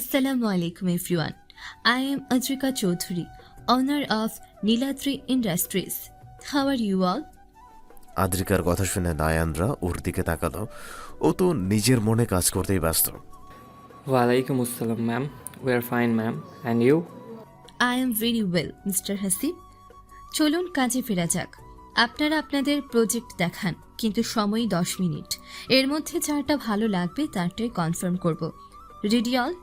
Assalamu alaikum everyone. I am Ajrika Chaudhary, owner of Nilatri Industries. How are you all? আদ্রিকার কথা শুনে নায়ানরা ওর দিকে তাকালো ও তো নিজের মনে কাজ করতেই ব্যস্ত Walaikum assalam, ma'am. We are fine, ma'am. And you? I am very well, Mr. Hasib. চলুন কাজে ফেরা যাক আপনারা আপনাদের প্রজেক্ট দেখান কিন্তু সময় দশ মিনিট এর মধ্যে যারটা ভালো লাগবে তারটাই কনফার্ম করব ready all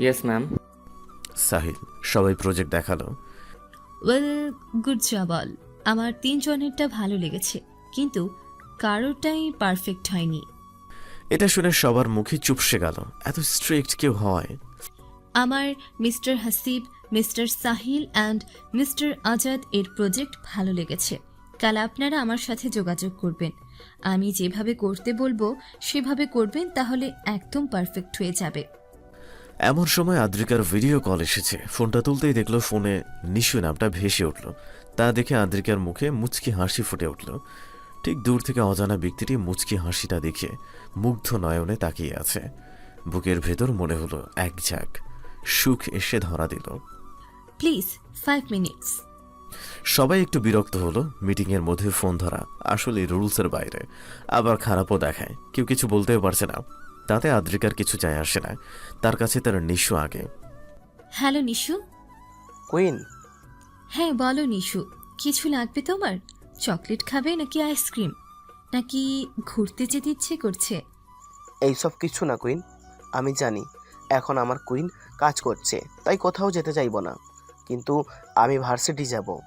Yes, ma'am Sahil সবাই প্রজেক্ট দেখাল। ওয়েল গুড জব অল আমার তিনজনেরটা ভালো লেগেছে কিন্তু কারোরটাই পারফেক্ট হয়নি। এটা শুনে সবার মুখে চুপসে গেল। এত স্ট্রিক্ট কেউ হয়? আমার mister Hasib mister Sahil and mister Azad এর প্রজেক্ট ভালো লেগেছে। কাল আপনারা আমার সাথে যোগাযোগ করবেন। আমি যেভাবে করতে বলব সেভাবে করবেন তাহলে একদম পারফেক্ট হয়ে যাবে। এমন সময় আদ্রিকার ভিডিও কল এসেছে। ফোনটা তুলতেই দেখল ফোনে নিশু নামটা ভেসে উঠল। তা দেখে আদ্রিকার মুখে মুচকি হাসি ফুটে উঠল। ঠিক দূর থেকে অজানা ব্যক্তিটি মুচকি হাসিটা দেখে মুগ্ধ নয়নে তাকিয়ে আছে। বুকের ভেতর মনে হলো এক ঝাঁক। সুখ এসে ধরা দিল। প্লিজ ফাইভ মিনিটস সবাই একটু বিরক্ত হলো। মিটিংয়ের মধ্যে ফোন ধরা আসলে রুলসের বাইরে। আবার খারাপও দেখায়। কেউ কিছু বলতেও পারছে না। তাতে আদ্রিকার কিছু যায় আসে না। তার কাছে তার নিশু আগে। হ্যালো নিশু? কুইন? হ্যাঁ বলো নিশু কিছু লাগবে তোমার? চকলেট খাবে নাকি আইসক্রিম? নাকি ঘুরতে যেতে ইচ্ছে করছে? এইসব কিছু না কুইন। আমি জানি এখন আমার কুইন কাজ করছে তাই কোথাও যেতে চাইব না। কিন্তু আমি ভার্সিটি যাব।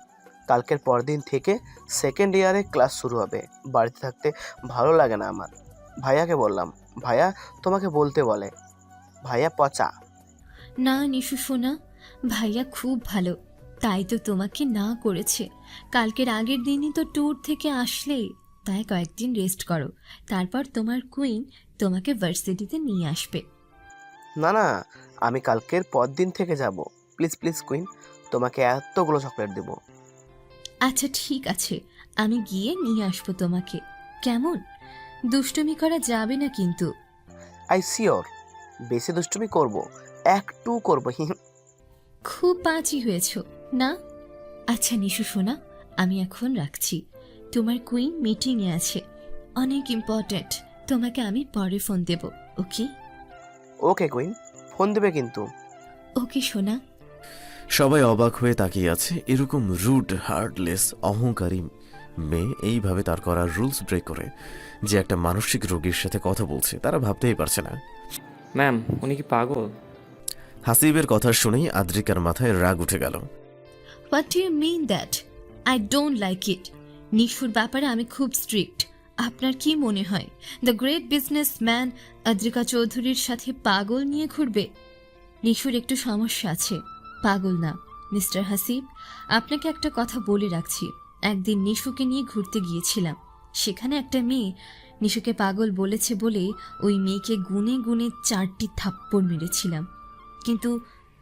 কালকের পরদিন থেকে সেকেন্ড ইয়ারে ক্লাস শুরু হবে। বাড়িতে থাকতে ভালো লাগে না আমার। ভাইয়াকে বললাম ভাইয়া তোমাকে বলতে বলে। ভাইয়া পচা? না নিশু সোনা ভাইয়া খুব ভালো তাই তো তোমাকে না করেছে। কালকের আগের দিনই তো ট্যুর থেকে আসলে তাই কয়েকদিন রেস্ট করো তারপর তোমার কুইন তোমাকে ভার্সিটিতে নিয়ে আসবে। না না আমি কালকের পর দিন থেকে যাব। প্লিজ প্লিজ কুইন তোমাকে এতগুলো চকলেট দেবো। আচ্ছা ঠিক আছে আমি গিয়ে নিয়ে আসব তোমাকে। কেমন? দুষ্টুমি করা যাবে না কিন্তু। আই শিওর বেশি দুষ্টুমি করব একটু করব খুব পাঁচই হয়েছ না? আচ্ছা নিশু সোনা আমি এখন রাখছি। তোমার কুইন মিটিংয়ে আছে অনেক ইম্পর্ট্যান্ট তোমাকে আমি পরে ফোন দেব ওকে? ওকে কুইন ফোন দেবে কিন্তু। ওকে সোনা। সবাই অবাক হয়ে তাকিয়ে আছে এরকম রুড হার্টলেস অহংকারী মেয়ে এইভাবে তার করা রুলস ব্রেক করে যে একটা মানসিক রোগীর সাথে কথা বলছে তারা ভাবতেই পারছে না। ম্যাম উনি কি পাগল? হাসিবের কথা শুনেই আদ্রিকার মাথায় রাগ উঠে গেল। What you mean that I don't like it নিশুর ব্যাপারে আমি খুব স্ট্রিক্ট আপনার কি মনে হয়? দ্য গ্রেট বিজনেসম্যান আদ্রিকা চৌধুরীর সাথে পাগল নিয়ে ঘুরবে? নিশুর একটু সমস্যা আছে। পাগল না মিস্টার হাসিব। আপনাকে একটা কথা বলে রাখছি। একদিন নিশুকে নিয়ে ঘুরতে গিয়েছিলাম। সেখানে একটা মেয়ে নিশুকে পাগল বলেছে বলে ওই মেয়েকে গুনে গুনে চারটি থাপ্পড় মেরেছিলাম। কিন্তু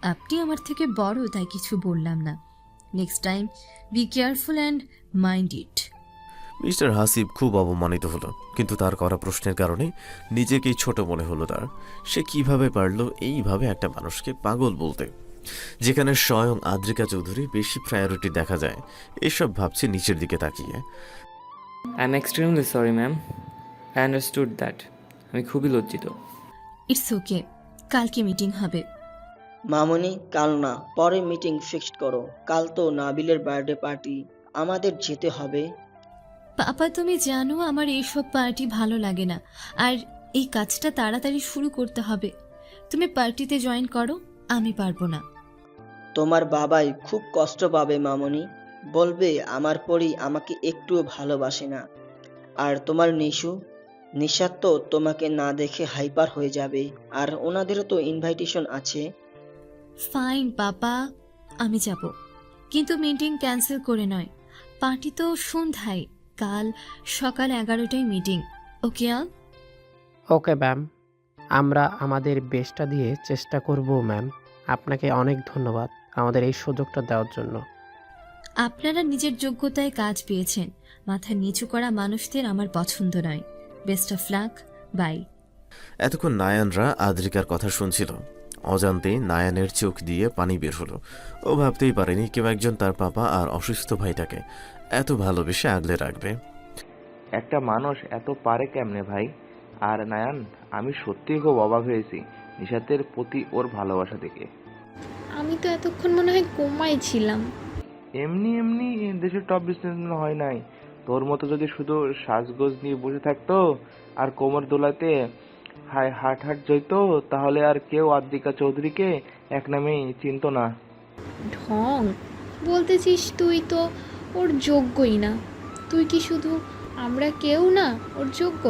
আপনি আমার থেকে বড়, তাই কিছু বললাম না। Next time be careful and mind it mister Hasib খুব অপমানিত হলো, কিন্তু তার করা প্রশ্নের কারণে নিজেকেই ছোট মনে হলো তার। সে কীভাবে পারল এইভাবে একটা মানুষকে পাগল বলতে? যেখানে স্বয়ং আদ্রিকা চৌধুরী বেশি প্রায়োরিটি দেখা যায়। এসব ভাবছে নিচের দিকে তাকিয়ে। I am extremely sorry ma'am I understood that আমি খুবই লজ্জিত। ইটস ওকে কালকে মিটিং হবে। মামনি কাল না। পরে মিটিং ফিক্সড করো। কাল তো নাবিলের বার্থডে পার্টি আমাদের যেতে হবে। পাপা তুমি জানো আমার এইসব পার্টি ভালো লাগে না। আর এই কাজটা তাড়াতাড়ি শুরু করতে হবে। তুমি পার্টিতে জয়েন করো। আমি পারব না। তোমার বাবাই খুব কষ্ট পাবে মামনি। বলবে আমার পরি আমাকে একটুও ভালোবাসে না। আর তোমার নিশু নিশাত তো তোমাকে না দেখে হাইপার হয়ে যাবে। আর ওনাদেরও তো ইনভাইটেশন আছে। ফাইন পাপা আমি যাব। কিন্তু মিটিং ক্যান্সেল করে নয়। পার্টি তো সন্ধ্যায় কাল সকাল এগারোটায় মিটিং ওকে আল ওকে ম্যাম আমরা আমাদের বেস্টটা দিয়ে চেষ্টা করব ম্যাম আপনাকে অনেক ধন্যবাদ আমাদের এই সুযোগটা দেওয়ার জন্য। আপনারা নিজের যোগ্যতায় কাজ পেয়েছেন। মাথা নিচু করা মানুষদের আমার পছন্দ নয়। Best of luck bye. এতক্ষণ নায়ানরা আদ্রিকার কথা শুনছিল। অজান্তে নায়ানের চোখ দিয়ে পানি বের হলো। ও ভাবতেই পারেনি কেউ একজন তার পাপা আর অসুস্থ ভাইটাকে এত ভালোবেসে আগলে রাখবে। একটা মানুষ এত পারে কেমনে ভাই? আর নায়ান আমি সত্যিই খুব অবাক হয়েছি। নিশাতের প্রতি ওর ভালোবাসা দেখে। আমি তো এতক্ষণ মনে হয় কোমায় ছিলাম। এমনি এমনি দেশের টপ বিজনেসম্যান হয় নাই। তোর মতো যদি শুধু সাজগোজ নিয়ে বসে থাকতো আর কোমর দোলাতে হাই হাট হাট জইতো তাহলে আর কেউ আদ্রিকা চৌধুরীকে এক নামেই চিনতো না। ঢং বলতেছিস তুই তো ওর যোগ্যই না। তুই কি শুধু আমরা কেউ না ওর যোগ্য?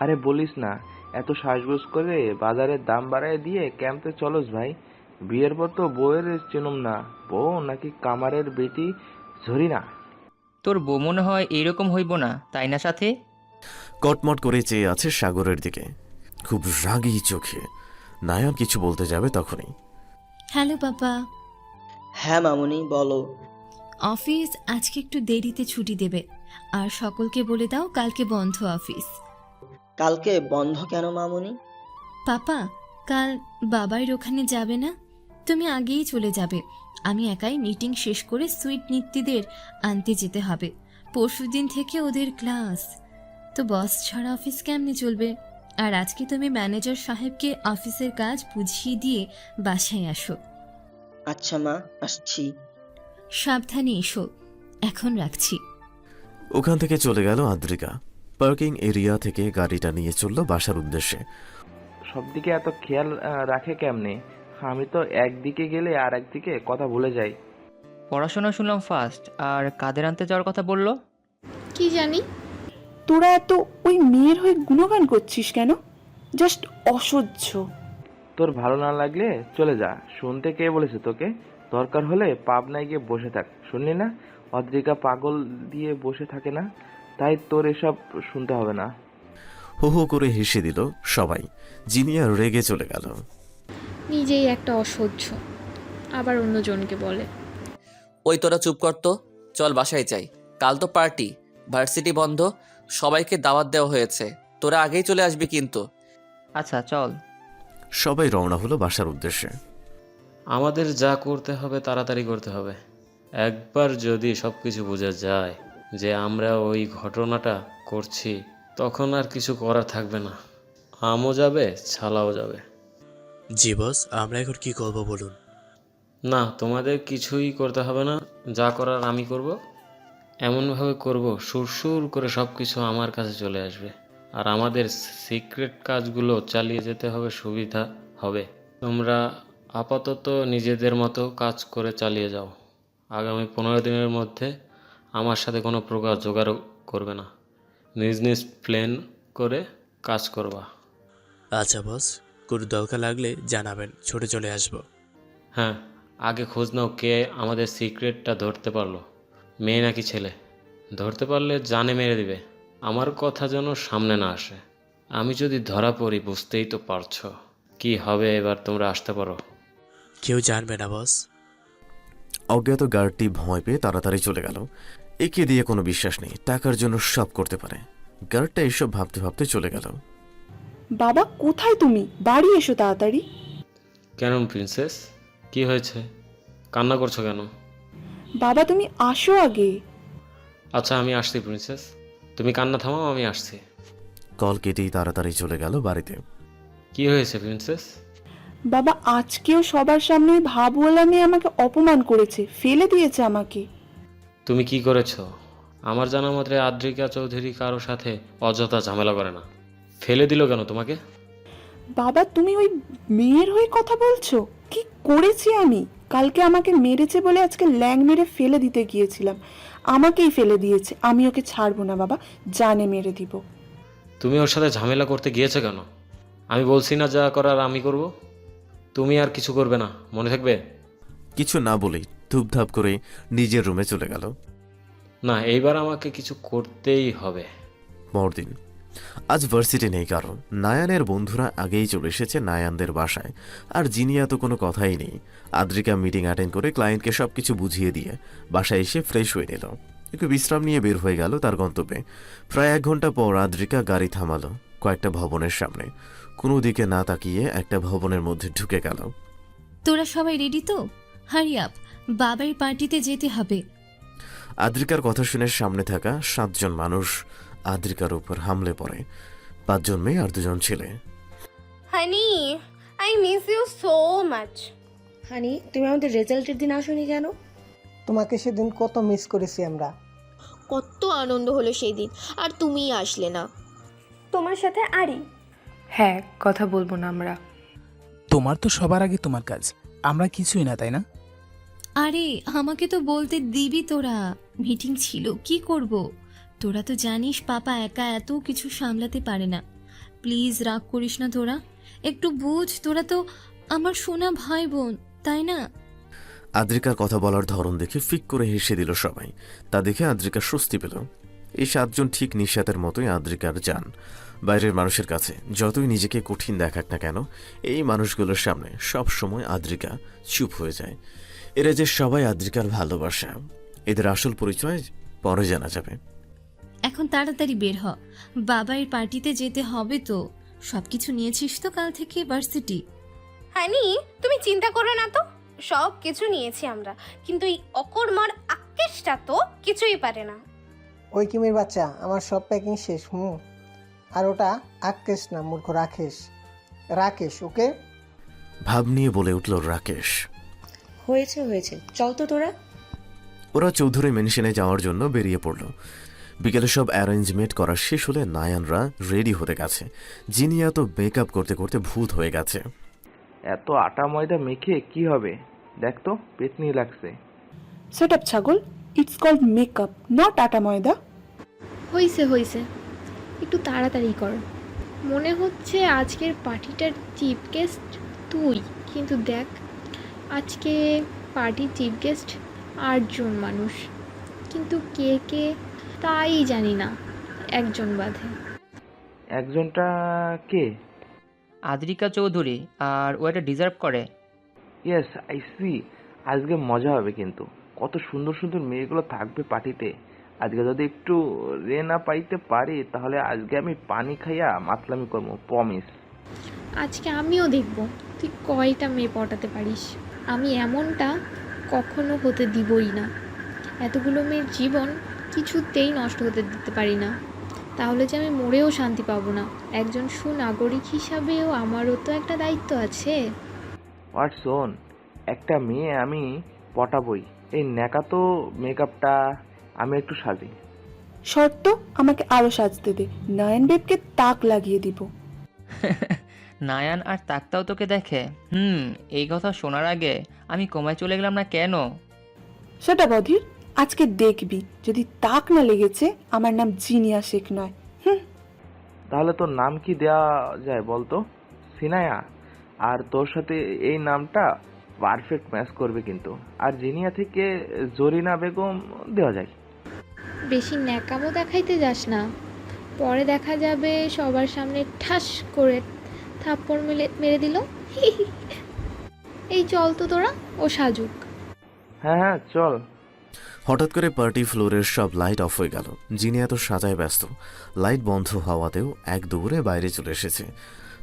আরে বলিস না এত সাজগোজ করে বাজারের দাম বাড়ায় দিয়ে ক্যাম্পে চলস ভাই। বিয়ের পর তো বউয়ের চিনুম না। বউ নাকি কামারের বেটি ঝরি না তোর বউ মনে হয় এইরকম হইব না তাই না সাথে? কটমট করে চেয়ে আছে সাগরের দিকে। খুব রাগী চোখে। নায়ান কিছু বলতে যাবে তখনই। হ্যালো বাবা। হ্যাঁ মামুনি বলো। অফিস আজকে একটু দেরিতে ছুটি দেবে। আর সকলকে বলে দাও কালকে বন্ধ অফিস। কালকে বন্ধ কেন মামুনি? পাপা কাল বাবার ওখানে যাবে না? তুমি আগেই চলে যাবে। আমি একাই মিটিং শেষ করে সুইট নিত্যিদের আনতে যেতে হবে। পরশুদিন থেকে ওদের ক্লাস তো বস ছাড়া অফিস কেমনে চলবে? আর আজকে তুমি ম্যানেজার সাহেবকে অফিসের কাজ বুঝিয়ে দিয়ে বাসায় আসো। আচ্ছা মা আসছি। সাবধানে এসো। এখন রাখছি। ওখান থেকে চলে গেল আদ্রিকা। পার্কিং এরিয়া থেকে গাড়িটা নিয়ে চলল বাসার উদ্দেশ্যে। সবদিকে এত খেয়াল আহ, রাখে কেমনে? আমি তো একদিকে গেলে আর একদিকে কথা ভুলে যাই। পড়াশোনা শুনলাম ফার্স্ট আর কাদের আনতে যাওয়ার কথা বলল? কি জানি? তোরা এত ওই মেয়ের হয়ে গুণগান করছিস কেন? জাস্ট অসহ্য। তোর ভালো না লাগলে চলে যা শুনতে কে বলেছে তোকে? দরকার হলে পাবনায় গিয়ে বসে থাক শুনলি না? অদ্রিকা পাগল দিয়ে বসে থাকে না? তাই তোর এসব শুনতে হবে না। হো হো করে হেসে দিল সবাই। জিনিয়া রেগে চলে গেল। নিজেই একটা অসহ্য। আবার অন্যজনকে বলে। ওই তোরা চুপ কর তো। চল বাসায় যাই। কাল তো পার্টি। ভার্সিটি বন্ধ। সবাইকে দাওয়াত দেওয়া হয়েছে। তোরা আগেই চলে আসবি কিন্তু। আচ্ছা চল। সবাই রওনা হলো বাসার উদ্দেশ্যে। আমাদের যা করতে হবে তাড়াতাড়ি করতে হবে। একবার যদি সব কিছু বোঝা যায়। যে আমরা ওই ঘটনাটা করছি তখন আর কিছু করার থাকবে না। আমও যাবে ছালাও যাবে। জি বস আমরা এখন কি করব বলুন? না তোমাদের কিছুই করতে হবে না। যা করার আমি করব। এমনভাবে করব সুরসুর করে সব কিছু আমার কাছে চলে আসবে। আর আমাদের সিক্রেট কাজগুলো চালিয়ে যেতে হবে সুবিধা হবে। তোমরা আপাতত নিজেদের মতো কাজ করে চালিয়ে যাও। আগামী পনেরো দিনের মধ্যে আমার সাথে কোনো প্রকার জোগাড় করবে না। নিজ নিজ প্ল্যান করে কাজ করবা। আচ্ছা বস কোনো দরকার লাগলে জানাবেন। ছুটে চলে আসব। হ্যাঁ আগে খোঁজ নাও কে আমাদের সিক্রেটটা ধরতে পারল। মেয়ে নাকি ছেলে? ধরতে পারলে জানে মেরে দিবে। আমার কথা যেন সামনে না আসে। আমি যদি ধরা পড়ি বুঝতেই তো পারছ। কি হবে এবার তোমরা আসতে পারো। কেউ জানবে না বস অজ্ঞাত গার্ডটি ভয় পেয়ে তাড়াতাড়ি চলে গেল। একে দিয়ে কোনো বিশ্বাস নেই টাকার জন্য সব করতে পারে। গার্ডটা এসব ভাবতে ভাবতে চলে গেল। বাবা কোথায় তুমি? বাড়ি এসো তাড়াতাড়ি। কেন প্রিন্সেস? কি হয়েছে? কান্না করছ কেন? বাবা তুমি আসো আগে। আচ্ছা আমি আসছি প্রিন্সেস। তুমি কান্না থামাও আমি আসছি। কল কেটেই তাড়াতাড়ি চলে গেল বাড়িতে। কি হয়েছে প্রিন্সেস? বাবা আজকেও সবার সামনে ওই ভাবওয়ালা আমাকে অপমান করেছে ফেলে দিয়েছে আমাকে। তুমি কি করেছ? আমার জানা মতে আদ্রিকা চৌধুরী কারও সাথে অযথা ঝামেলা করে না। ফেলে দিল কেন তোমাকে? বাবা তুমি ওই মেয়ের হয়ে কথা বলছো? কি করেছি আমি? কালকে আমাকে মেরেছে বলে আজকে ল্যাং মেরে ফেলে দিতে গিয়েছিলাম। আমাকেই ফেলে দিয়েছে। আমি ওকে ছাড়বো না বাবা জানে মেরে দিব। তুমি ওর সাথে ঝামেলা করতে গিয়েছো কেন? আমি বলছি না যা করার আমি করব। তুমি আর কিছু করবে না মনে থাকবে? কিছু না বলেই ধূপধাপ করে নিজের রুমে চলে গেল। না এইবার আমাকে কিছু করতেই হবে। পরদিন আজ ভার্সিটি নেই কারণ নায়ানের বন্ধুরা আগেই চলে এসেছে নায়ানদের বাসায় আর জিনিয়া তো কোনো কথাই নেই। আদ্রিকা মিটিং অ্যাটেন্ড করে ক্লায়েন্টকে সব কিছু বুঝিয়ে দিয়ে বাসায় এসে ফ্রেশ হয়ে নিল। একটু বিশ্রাম নিয়ে বের হয়ে গেল তার গন্তব্যে। প্রায় এক ঘণ্টা পর আদ্রিকা গাড়ি থামালো কয়েকটা ভবনের সামনে। কোনো দিকে না তাকিয়ে একটা ভবনের মধ্যে ঢুকে গেল। তোরা সবাই রেডি তো? হারি আপ বাবার পার্টিতে যেতে হবে। আদ্রিকার কথা শুনে সামনে থাকা সাতজন মানুষ আদ্রিকার উপর হামলে পড়ে। পাঁচজন মেয়ে আর দুজন ছেলে। Honey I miss you so much honey তুমি আমাদের রেজাল্টের দিন আসোনি কেন? তোমাকে সেদিন কত মিস করেছি আমরা। কত আনন্দ হলো সেই দিন আর তুমিই আসলে না। তোমার সাথে আরি। হ্যাঁ কথা বলব না আমরা। তোমার তো সবার আগে তোমার কাজ আমরা কিছুই না তাই না? আরে, আমাকে তো বলতে দিবি তোরা। মিটিং ছিল, কি করব? তোরা তো জানিস পাপা একা এত কিছু সামলাতে পারে না। প্লিজ রাগ করিস না তোরা। একটু বুঝ, তোরা তো আমার সোনা ভাই বোন, তাই না? আদ্রিকার কথা বলার ধরন দেখে ফিক করে হেসে দিল সবাই। তা দেখে আদ্রিকা স্বস্তি পেল। এই সাতজন ঠিক নিঃশ্বাতের মতোই আদ্রিকার যান। বাইরের মানুষের কাছে যতই নিজেকে কঠিন দেখাক না কেন, এই মানুষগুলোর সামনে সব সময় আদ্রিকা চুপ হয়ে যায়। এরা যে সবাই আদ্রিকার ভালোবাসা। এদের আসল পরিচয় পরে জানা যাবে। এখন তাড়াতাড়ি বের হ। বাবার পার্টিতে যেতে হবে তো। সবকিছু নিয়েছিস তো কাল থেকে ভার্সিটি। হানি তুমি চিন্তা করো না তো। সব কিছু নিয়েছি আমরা। কিন্তু এই অকর্মার আকেশটা তো কিছুই পারে না। ওই কিমির বাচ্চা আমার সব প্যাকিং শেষ হুম? আর ওটা আকেশ না মূর্খ রাকেশ। রাকেশ ওকে? ভাব নিয়ে বলে উঠল রাকেশ। হয়েছে হয়েছে। চল তো তোরা। ওরা চৌধুরী মেনশনে যাওয়ার জন্য বেরিয়ে পড়ল। বিকেলে সব অ্যারেঞ্জমেন্ট করা শেষ হলে নায়ানরা রেডি হতে গেছে। জিনিয়া তো মেকআপ করতে করতে ভূত হয়ে গেছে। এত আটা ময়দা মেখে কি হবে? দেখ তো পেতনি লাগছে। সেট আপ ছাগল। ইটস কল্ড মেকআপ নট আটা ময়দা। হইছে হইছে। একটু তাড়াতাড়ি কর। মনে হচ্ছে আজকের পার্টিটার চিফ গেস্ট তুই কিন্তু দেখ আজকে পার্টির চিফ গেস্ট আটজন মানুষ। কিন্তু কে কে তাই জানি না একজন বাদে। একজনটা কে? আদ্রিকা চৌধুরী আর ও এটা ডিজার্ভ করে। ইয়েস আই সি আজকে মজা হবে কিন্তু। কত সুন্দর সুন্দর মেয়েগুলো থাকবে পার্টিতে। আজকে যদি একটু রে না পাইতে পারি তাহলে আজকে আমি পানি খাইয়া মাতলামি করব প্রমিস আজকে আমিও দেখব তুই কয়টা মেয়ে পটাতে পারিস? আমি এমনটা কখনো হতে দিবই না। এতগুলো মেয়ের জীবন কিছুতেই নষ্ট হতে দিতে পারি না। তাহলে যে আমি মরেও শান্তি পাবো না। একজন সুনাগরিক হিসাবেও আমারও তো একটা দায়িত্ব আছে। হোয়াটসন একটা মেয়ে আমি পটাবই। এই ন্যাকা তো মেকআপটা আমি একটু সাজি। শর্ত আমাকে আরও সাজতে দে। নয়ন বেবকে তাক লাগিয়ে দিব। নায়ান আর তাকতাও তোকে দেখে। হুম এই কথা শোনার আগে আমি কমায় চলে গেলাম না কেন? সেটা বধির আজকে দেখবি। যদি তাক না লেগেছে আমার নাম জিনিয়া শেখ নয়। হুম। তাহলে তোর নাম কি দেয়া যায় বলতো? সিনায়া। আর তোর সাথে এই নামটা পারফেক্ট ম্যাচ করবে কিন্তু। আর জিনিয়া থেকে জরিনা বেগম দেওয়া যায়। বেশি ন্যাকামো দেখাইতে যাস না। পরে দেখা যাবে সবার সামনে ঠাস করে থাপ্পড় মেলে মেরে দিল। এই চল তো তোরা ও সাজুক। হ্যাঁ হ্যাঁ চল। হঠাৎ করে পার্টি ফ্লোরের সব লাইট অফ হয়ে গেল। জিনিয়া তো সাজায় ব্যস্ত। লাইট বন্ধ হওয়াতেও এক দৌড়ে বাইরে চলে এসেছে।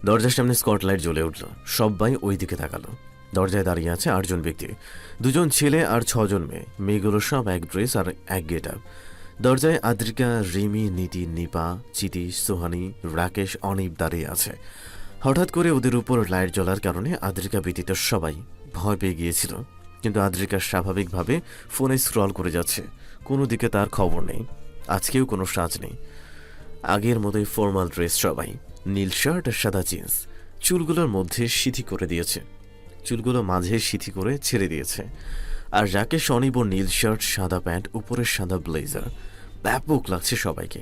দরজার সামনে স্কটলাইট জ্বলে উঠল। সবাই ওই দিকে তাকালো। দরজায় দাঁড়িয়ে আছে আটজন ব্যক্তি। দুজন ছেলে আর ছজন মেয়ে। মেয়েগুলো সব এক ড্রেস আর এক গেট আপ। দরজায় আদ্রিকা রিমি নীতি নিপা চিতি সোহানি রাকেশ অনিপ দাঁড়িয়ে আছে। হঠাৎ করে ওদের উপর লাইট জ্বলার কারণে আদ্রিকা ব্যতীত সবাই ভয় পেয়ে গিয়েছিল। কিন্তু আদ্রিকা স্বাভাবিকভাবে ফোনে স্ক্রল করে যাচ্ছে। কোনো দিকে তার খবর নেই। আজকেও কোনো সাজ নেই। আগের মতোই ফর্মাল ড্রেস সবাই। নীল শার্ট আর সাদা জিন্স। চুলগুলোর মধ্যে সিথি করে দিয়েছে। চুলগুলো মাঝে সিথি করে ছেড়ে দিয়েছে। আর রাকেশ অনিব নীল শার্ট, সাদা প্যান্ট উপরের সাদা ব্লেজার। ব্যাপক লাগছে সবাইকে।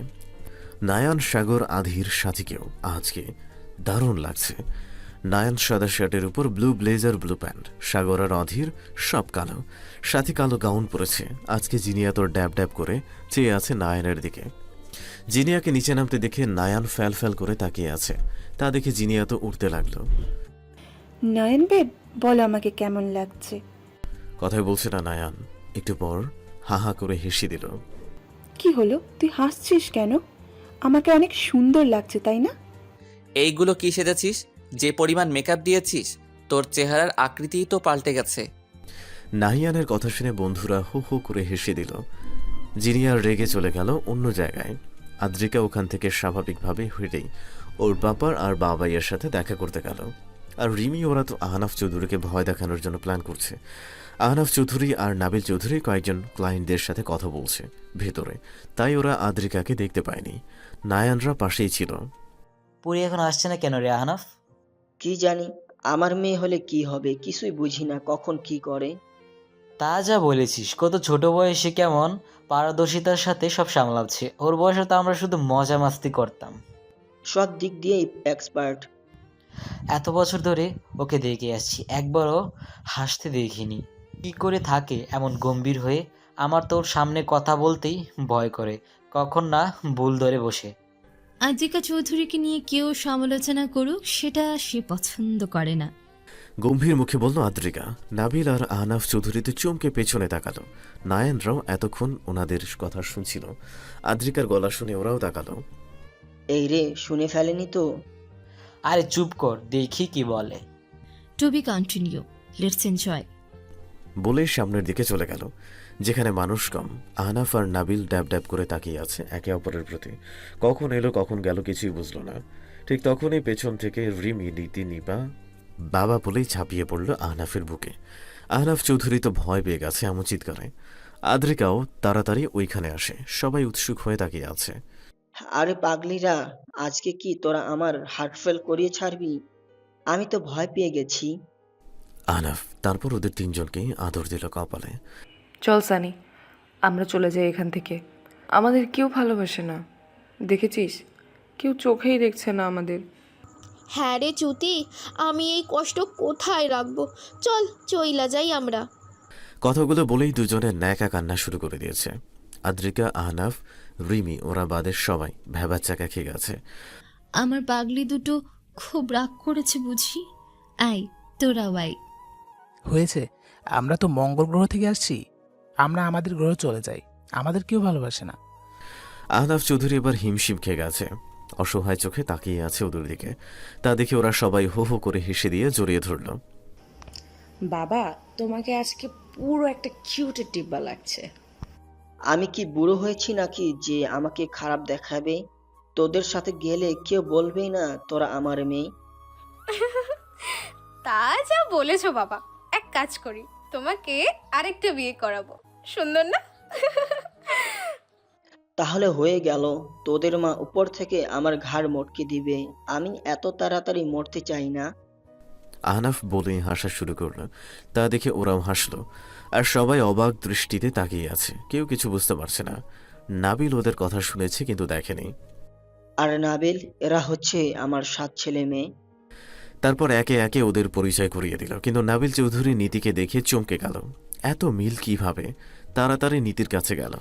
নায়ান সাগর আধির সাথীকেও আজকে দারুণ লাগছে। নায়ান সাদা শার্টের উপর blue blazer blue pant. Sagar আর অধীর সব কালো। সাথী কালো গাউন পরেছে। আজকে জিনিয়া তোর ড্যাব ড্যাব করে চেয়ে আছে নায়ানের দিকে। জিনিয়াকে নিচে নামতে দেখে নায়ান ফ্যাল ফ্যাল করে তাকিয়ে আছে। তা দেখে জিনিয়া তো উঠতে লাগল। নয়ন বেব বলো আমাকে কেমন লাগছে? কথাই বলছে না নায়ান একটু পর হা হা করে হেসে দিল। কি হলো? তুই হাসছিস কেন? আমাকে অনেক সুন্দর লাগছে তাই না? এইগুলো কি সেজেছিস? যে পরিমাণ মেকআপ দিয়েছিস, তোর চেহারার আকৃতিই তো পাল্টে গেছে। নাহিয়ানের কথা শুনে বন্ধুরা হু হু করে হেসে দিল। জিনিয়ার রেগে চলে গেল অন্য জায়গায়। আদ্রিকা ওখান থেকে স্বাভাবিকভাবে হেঁটেই ওর বাবার আর বাবাইয়ের সাথে দেখা করতে গেল। আর রিমি, ওরা তো আহনাফ চৌধুরীকে ভয় দেখানোর জন্য প্ল্যান করছে। আহনাফ চৌধুরী আর নাবিল চৌধুরী কয়েকজন ক্লায়েন্টদের সাথে কথা বলছে ভেতরে। তাই ওরা আদ্রিকাকে দেখতে পায়নি। নায়ানরা পাশেই ছিল। পুরী এখন আসছে না কেন রে আহনাফ? কি জানি আমার মেয়ে হলে কি হবে কিছুই বুঝি না কখন কি করে। তা যা বলেছিস কত ছোট বয়সে কেমন পারদর্শিতার সাথে সব সামলাচ্ছে ওর বয়সে তো আমরা শুধু মজা মাস্তি করতাম। সব দিক দিয়েই এক্সপার্ট এত বছর ধরে ওকে দেখে আসছি একবারও হাসতে দেখিনি। কি করে থাকে এমন গম্ভীর হয়ে আমার তোর সামনে কথা বলতেই ভয় করে কখন না ভুল ধরে বসে। আদ্রিকা চৌধুরীকে নিয়ে কেউ সমালোচনা করুক সেটা সে পছন্দ করে না। গম্ভীর মুখে বলল আদ্রিকা নাবিল আর আহনাফ চৌধুরী তো চমকে পেছনে তাকালো। নায়ানরাও এতক্ষণ ওনাদের কথা শুনছিল। আদ্রিকার গলা শুনে ওরাও তাকালো। এই রে শুনে ফেলেনি তো? আরে চুপ কর দেখি কি বলে। To be continue let's enjoy বলে সামনের দিকে চলে গেল। যেখানে মানুষ কম। আহনাফ আর নাবিল ড্যাব ড্যাব করে তাকিয়ে আছে একে অপরের প্রতি। কখন এলো কখন গেল কিছুই বুঝলো না। ঠিক তখনই পেছন থেকে রিমি নীতি নিপা বাবা বলেই ঝাঁপিয়ে পড়ল আহনাফের বুকে। আহনাফ চৌধুরী তো ভয় পেয়ে গেছে এমন চিৎকারে। আদ্রিকাও তাড়াতাড়ি ওইখানে আসে। সবাই উৎসুক হয়ে তাকিয়ে আছে। আরে পাগলিরা আজকে কি তোরা আমার হার্ট ফেল করিয়ে ছাড়বি? আমি তো ভয় পেয়ে গেছি। আহনাফ তারপর ওদের তিনজনকেই আদর দিল কপালে। চল সানি আমরা চলে যাই এখান থেকে। আমাদের কেউ ভালোবাসে না। দেখেছিস? কেউ চোখেই দেখছে না আমাদের। হ্যাঁ রে চুতি আমি এই কষ্ট কোথায় রাখব? চল চইলা যাই আমরা। কথাগুলো বলেই দুজনে ন্যাকা কান্না শুরু করে দিয়েছে। আদ্রিকা আহনাফ রিমি ওরা বাদের সবাই ভেবার চাকা খেয়ে গেছে। আমার পাগলি দুটো খুব রাগ করেছে বুঝি? আই তোরা ওয়াই হয়েছে। আমরা তো মঙ্গল গ্রহ থেকে আসছি। আমরা আমাদের গ্রহ চলে যাই। আমাদের কেউ ভালোবাসে না। আহনাফ চৌধুরী এবার হিমশিম খেয়ে গেছে। অসহায় চোখে তাকিয়ে আছে ওদের দিকে। তা দেখে ওরা সবাই হো হো করে হেসে দিয়ে জড়িয়ে ধরল। বাবা তোমাকে আজকে পুরো একটা কিউটের টিব্বা লাগছে। আমি কি বুড়ো হয়েছি নাকি যে আমাকে খারাপ দেখাবে? তোদের সাথে গেলে কেউ বলবেই না তোরা আমার মেয়ে। তা যা বলেছ বাবা। এক কাজ করি তোমাকে আরেকটা বিয়ে করাবো। সুন্দর না? তাহলে হয়ে গেল। তোদের মা উপর থেকে আমার ঘাড় মটকে দিবে। আমি এত তাড়াতাড়ি মরতে চাই না। আহনাফ বলে হাসা শুরু করল। তা দেখে ওরাও হাসলো। আর সবাই অবাক দৃষ্টিতে তাকিয়ে আছে। কেউ কিছু বুঝতে পারছে না। নাবিল ওদের কথা শুনেছে কিন্তু দেখেনি। আর নাবিল এরা হচ্ছে আমার সাত ছেলে মেয়ে। তারপর একে একে ওদের পরিচয় করিয়ে দিল। কিন্তু নাবিল চৌধুরী নীতিকে দেখে চমকে গেল। এত মিল কীভাবে? তাড়াতাড়ি নীতির কাছে গেল।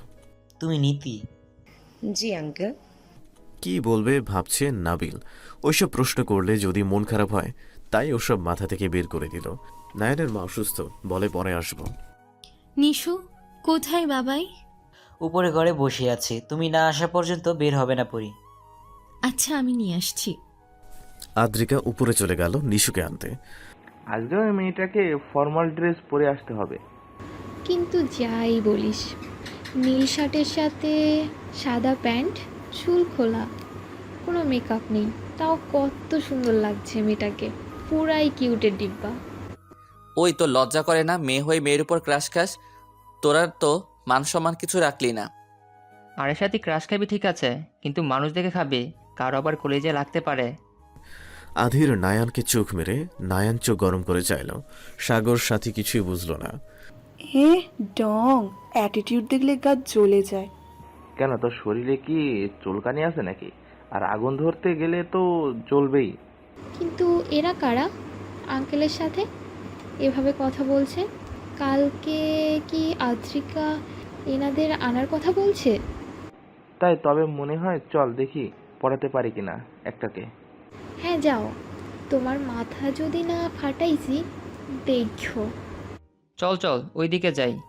তুমি নীতি। জি আঙ্কেল। কি বলবে ভাবছে নাবিল। ওইসব প্রশ্ন করলে যদি মন খারাপ হয় তাই ওসব মাথা থেকে বের করে দিল। নায়নের মা অসুস্থ বলে পরে আসব। নিশু কোথায় বাবাই? উপরে ঘরে বসে আছে। তুমি না আসা পর্যন্ত বের হবে না পরি। আচ্ছা আমি নিয়ে আসছি। আদ্রিকা উপরে চলে গেল নিশুকে আনতে। আজকে ওই মেয়েটাকে ফর্মাল ড্রেস পরে আসতে হবে। কিন্তু যাই বলিস। নীল শার্টের সাথে সাদা প্যান্ট চুল খোলা কোনো মেকআপ নেই। তাও কত সুন্দর লাগছে মেয়েটাকে। পুরাই কিউটের ডিব্বা। ওই তো লজ্জা করে না মেয়ে হয়ে মেয়ের উপর ক্রাশ খাস? তোরা তো মান সম্মান কিছু রাখলি না। আরে সাথে ক্রাশ খাবি ঠিক আছে কিন্তু মানুষ দেখে খাবে কারও আবার কলেজে লাগতে পারে। আধির নায়ানকে চোখ মেরে নায়ান চোখ গরম করে চাইল। সাগর সাথী কিছুই বুঝলো না। হে ডং অ্যাটিটিউড দেখলে গা জ্বলে যায়। কেন তোর শরীরে কি চুলকানি আছে নাকি? আর আগুন ধরতে গেলে তো জ্বলবেই। কিন্তু এরা কারা? আঙ্কেলের সাথে? এভাবে কথা বলছে? কালকে কি আদ্রিকা এনাদের আনার কথা বলছে? তাই তবে মনে হয় চল দেখি পড়াতে পারি কিনা একটাকে। হ্যাঁ যাও। তোমার মাথা যদি না ফাটাইছি দেখো। চল চল, ওইদিকে যাই।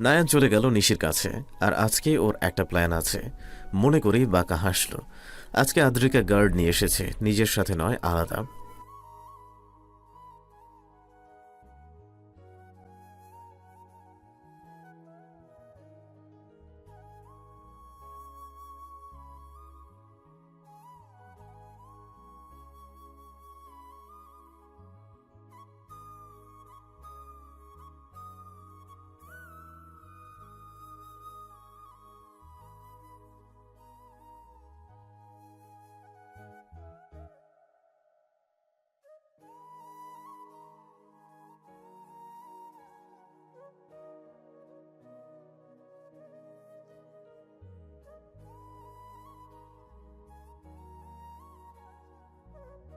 নায়ান চলে গেল নিশির কাছে, আর আজকে ওর একটা প্ল্যান আছে। মনে করেই বাঁকা হাসল। আজকে আদ্রিকা গার্ড নিয়ে এসেছে, নিজের সাথে নয়, আলাদা।